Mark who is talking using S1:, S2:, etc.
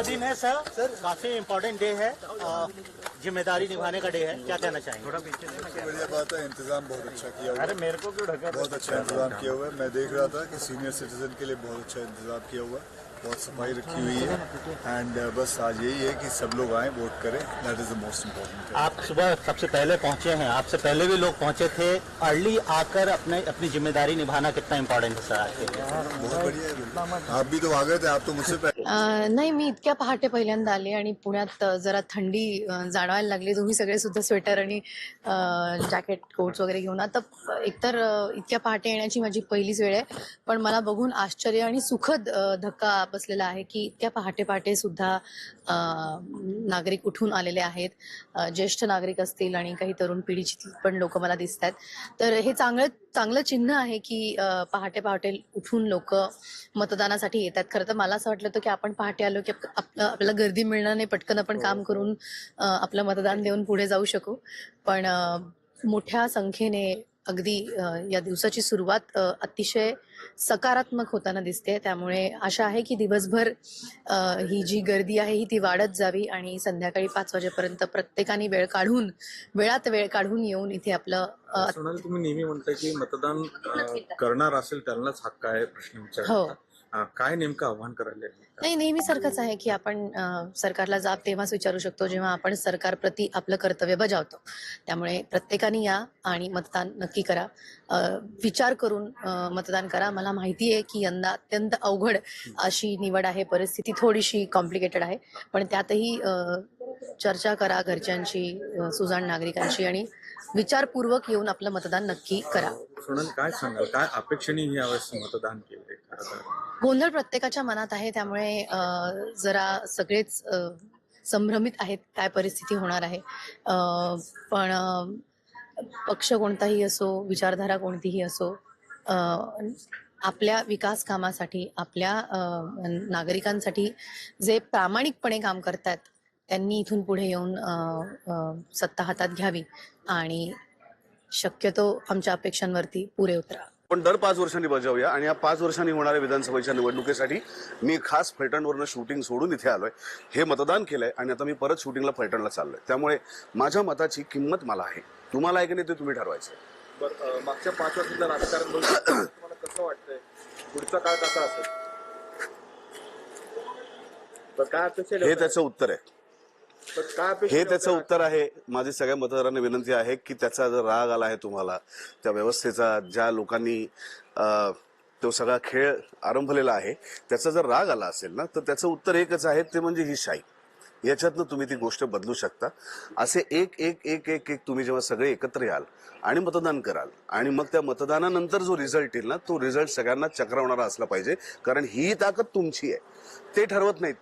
S1: बड़ा दिन है सर। सर काफ़ी इम्पोर्टेंट डे है। ज़िम्मेदारी निभाने का डे है। क्या कहना चाहेंगे?
S2: बढ़िया बात है इंतज़ाम बहुत अच्छा किया हुआ
S3: अरे मेरे को क्यों ढका?
S2: बहुत अच्छा इंतज़ाम किया हुआ है। मैं देख रहा था कि सीनियर सिटीजन के लिए बहुत अच्छा इंतज़ाम किया हुआ है। बहुत सफ़ाई रखी हुई है। एंड बस आज यही है कि सब लोग आए वोट करें। That is the most important
S1: आप सुबह सबसे पहले पहुँचे हैं। आपसे पहले भी लोग पहुँचे थे। अर्ली आकर अपने अपनी ज़िम्मेदारी निभाना कितना इम्पोर्टेंट है सर आपके
S2: बहुत बढ़िया आप भी तो आ गए थे आप तो मुझसे पहले
S4: नाही मी इतक्या पहाटे पहिल्यांदा आले आणि पुण्यात जरा थंडी जाणवायला लागली. तुम्ही सगळे सुद्धा स्वेटर आणि जॅकेट कोट्स वगैरे घेऊन आता एकतर इतक्या पहाटे येण्याची माझी पहिलीच वेळ आहे. पण मला बघून आश्चर्य आणि सुखद धक्का बसलेला आहे की इतक्या पहाटे पहाटे सुद्धा नागरिक उठून आलेले आहेत. ज्येष्ठ नागरिक असतील आणि काही तरुण पिढीची पण लोक मला दिसत आहेत तर हे चांगलं चांगलं चिन्ह आहे की पहाटे पहाटे उठून लोक मतदानासाठी येतात. खरं तर मला असं वाटलं होतं की आपण पहाटे आलो की आप- आपलं आपल्याला गर्दी मिळणार नाही पटकन आपण काम करून आपलं मतदान देऊन पुढे जाऊ शकू. पण मोठ्या संख्येने अगदी या दिवसाची सुरुवात अतिशय सकारात्मक होताना दिसते. त्यामुळे आशा आहे की दिवसभर ही जी गर्दी आहे ही ती वाढत जावी आणि संध्याकाळी पाच वाजेपर्यंत प्रत्येकाने वेळ काढून वेळात वेळ काढून येऊन इथे आपलं
S3: तुम्ही नेहमी म्हणताय की मतदान करणार असेल त्यांनाच हक्क आहे प्रश्न
S4: हो.
S3: अं, काय नेमकं आव्हान करायला
S4: नाही नेहमी सारखंच आहे की आपण अ, सरकारला जाब तेव्हाच विचारू शकतो जेव्हा आपण सरकारप्रती आपलं कर्तव्य बजावतो. त्यामुळे प्रत्येकाने या आणि मतदान नक्की करा. अ, विचार करून अ, मतदान करा. मला माहिती आहे की यंदा अत्यंत अवघड अशी निवड आहे. परिस्थिती थोडीशी कॉम्प्लिकेटेड आहे. पण त्यातही अ, चर्चा करा घरच्यांशी अ, सुजाण नागरिकांशी आणि विचारपूर्वक येऊन आपलं मतदान नक्की करा.
S3: सोनाली काय सांगाल? काय अपेक्षेने यावेळेस मतदान केलंय? खरं तर.
S4: गोंधळ प्रत्येकाच्या मनात आहे त्यामुळे जरा सगळेच संभ्रमित आहेत काय परिस्थिती होणार आहे. पण पक्ष कोणताही असो विचारधारा कोणतीही असो आपल्या विकास कामासाठी आपल्या नागरिकांसाठी जे प्रामाणिकपणे काम करतात त्यांनी इथून पुढे येऊन सत्ता हातात घ्यावी आणि शक्यतो आमच्या अपेक्षांवरती पुरे उतरा
S5: पण दर पाच वर्षांनी बजावूया आणि या पाच वर्षांनी होणाऱ्या विधानसभेच्या निवडणुकीसाठी मी खास फलटणवरनं शूटिंग सोडून इथे आलोय. हे मतदान केलंय आणि आता मी परत शूटिंगला फलटणला चाललोय. त्यामुळे माझ्या मताची किंमत मला आहे. तुम्हाला आहे की नाही ते तुम्ही ठरवायचं.
S6: मागच्या पाच वर्षातलं राजकारण तुम्हाला कसं वाटतंय? पुढचा काळ कसा असेल? तर काय अपेक्षा
S5: हे त्याचं उत्तर आहे. हे त्याचं उत्तर आहे. माझी सगळ्या मतदारांना विनंती आहे की त्याचा जर राग आला आहे तुम्हाला त्या व्यवस्थेचा ज्या लोकांनी तो सगळा खेळ आरंभलेला आहे त्याचा जर राग आला असेल ना तर त्याचं उत्तर एकच आहे ते म्हणजे ही शाही याच्यातनं तुम्ही ती गोष्ट बदलू शकता. असे एक एक एक एक एक तुम्ही जेव्हा सगळे एकत्र याल आणि मतदान कराल आणि मग त्या मतदानानंतर जो रिझल्ट येईल ना तो रिझल्ट सगळ्यांना चक्रावणारा असला पाहिजे कारण ही ताकद तुमची आहे. ते ठरवत नाहीत.